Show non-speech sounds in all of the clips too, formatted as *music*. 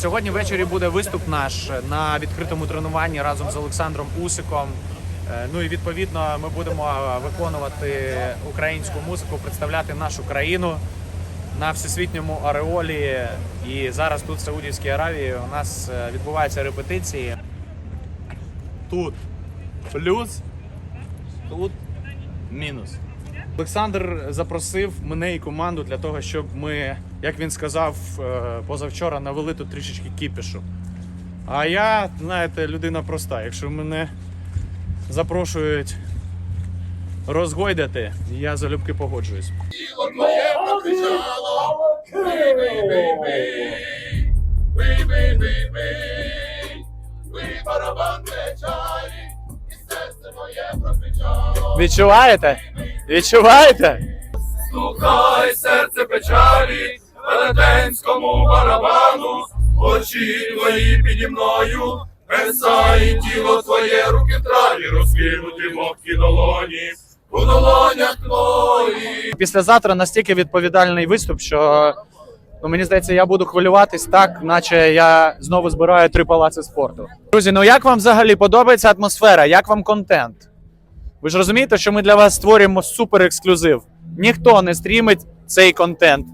Сьогодні ввечері буде виступ наш на відкритому тренуванні разом з Олександром Усиком. Е, Ну і відповідно ми будемо виконувати українську музику, представляти нашу країну на всесвітньому ареолі. І зараз тут в Саудівській Аравії у нас е, відбуваються репетиції. Тут плюс, тут мінус. Олександр запросив мене і команду для того, щоб ми, як він сказав е, позавчора, навели тут трішечки кіпішу. А я, знаєте, людина проста. Якщо мене запрошують розгойдати, я залюбки погоджуюсь. Відчуваєте? Відчуваєте? Слухай серце печалі Велетенському барабану Очі твої піді мною Мерсає тіло твоє, руки в траві Розкинуті моккі долоні У долонях твоїх Післязавтра настільки відповідальний виступ, що ну, мені здається, я буду хвилюватись так, наче я знову збираю три палаци спорту. Друзі, ну як вам взагалі подобається атмосфера? Як вам контент? Ви ж розумієте, що ми для вас створюємо супер ексклюзив. Ніхто не стрімить цей контент.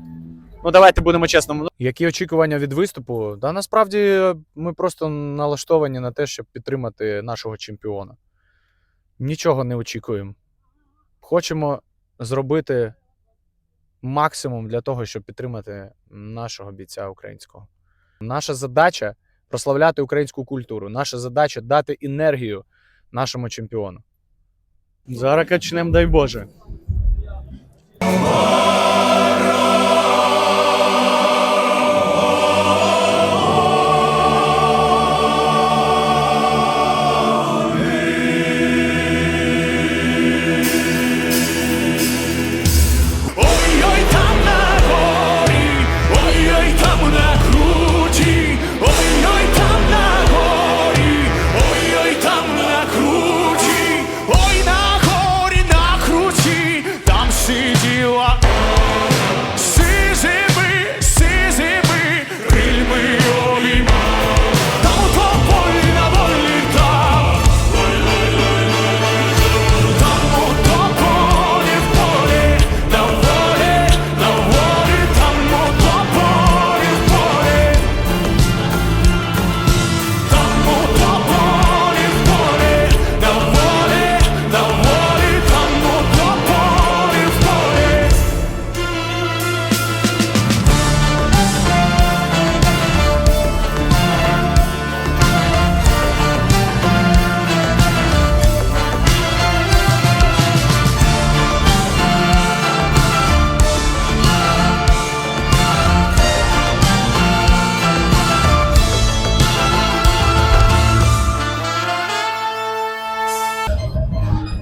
Ну, давайте будемо чесними. Які очікування від виступу? Та насправді ми просто налаштовані на те, щоб підтримати нашого чемпіона. Нічого не очікуємо. Хочемо зробити максимум для того, щоб підтримати нашого бійця українського. Наша задача прославляти українську культуру. Наша задача дати енергію нашому чемпіону. Зараз качнем, дай Боже.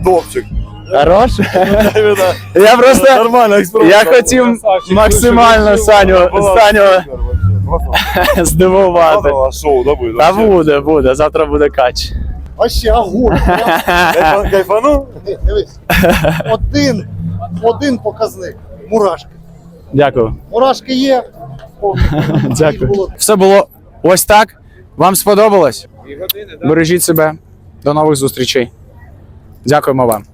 Топчик. Хорош? Я просто Нормально, я хотів максимально Саню, Саню здивувати. Шоу, да, буде? Та буде, буде. Завтра буде кач. Вообще огонь. *laughs* Кайфа- Кайфанув? Дивись. Один, один показник. Мурашки. Дякую. Мурашки є. *laughs* Дякую. Все було ось так. Вам сподобалось? Бережіть себе. До нових зустрічей. Дякуємо вам.